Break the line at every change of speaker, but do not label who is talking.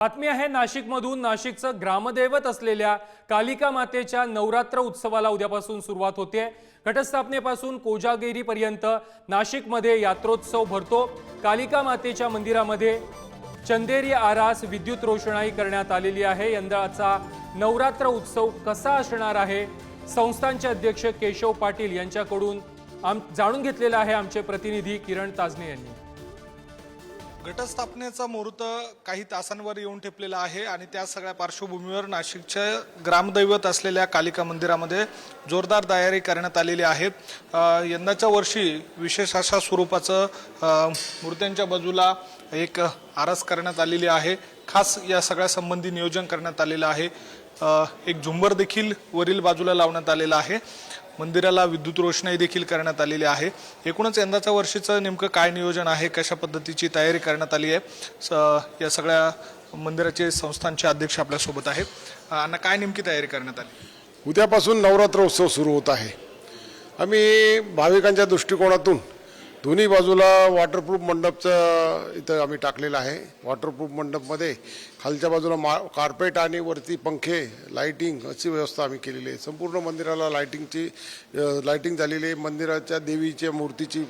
बातमी आहे नाशिकमधून नाशिकचं ग्रामदैवत असलेल्या कालिका मातेच्या नवरात्र उत्सवाला उद्यापासून सुरुवात होते. घटस्थापनेपासून कोजागिरीपर्यंत नाशिकमध्ये यात्रोत्सव भरतो. कालिका मातेच्या मंदिरामध्ये चंदेरी आरास विद्युत रोषणाई करण्यात आलेली आहे. यंदाचा नवरात्र उत्सव कसा असणार आहे? संस्थांचे अध्यक्ष केशव पाटील यांच्याकडून आम जाणून घेतलेलं आहे आमचे प्रतिनिधी किरण ताजने यांनी.
घटस्थापनेचा मुहूर्त काही तासांवर येऊन ठेपलेला आहे आणि त्या सगळ्या पार्श्वभूमीवर नाशिकच्या ग्रामदैवत असलेल्या कालिका मंदिरामध्ये जोरदार तयारी करण्यात आलेली आहे. यंदाच्या वर्षी विशेष अशा स्वरूपाचं मूर्त्यांच्या बाजूला एक आरस करण्यात आलेली आहे. खास या सगळ्या संबंधी नियोजन करण्यात आलेलं आहे. एक झुंबर देखील वरील बाजूला लावण्यात आलेला आहे. मंदिराला विद्युत रोषणाई देखील करण्यात आलेली आहे. एकूणच यंदाच्या वर्षीचं नेमकं काय नियोजन आहे कशा पद्धतीची तयारी करण्यात आली आहे स- या सगळ्या मंदिराचे संस्थांचे अध्यक्ष आपल्यासोबत आहेत. अण्णा काय नेमकी तयारी करण्यात आली?
उद्यापासून नवरात्र उत्सव सुरू होत आहे. आम्ही भाविकांच्या दृष्टिकोनातून दोन्ही बाजूला वॉटरप्रूफ मंडपचं इथं आम्ही टाकलेलं आहे. वॉटरप्रूफ मंडपमध्ये खालच्या बाजूला मा कार्पेट आणि वरती पंखे लाईटिंग अशी व्यवस्था आम्ही केलेली आहे. संपूर्ण मंदिराला लाईटिंगची अ, लाईटिंग झालेली आहे. मंदिराच्या देवीच्या मूर्तीची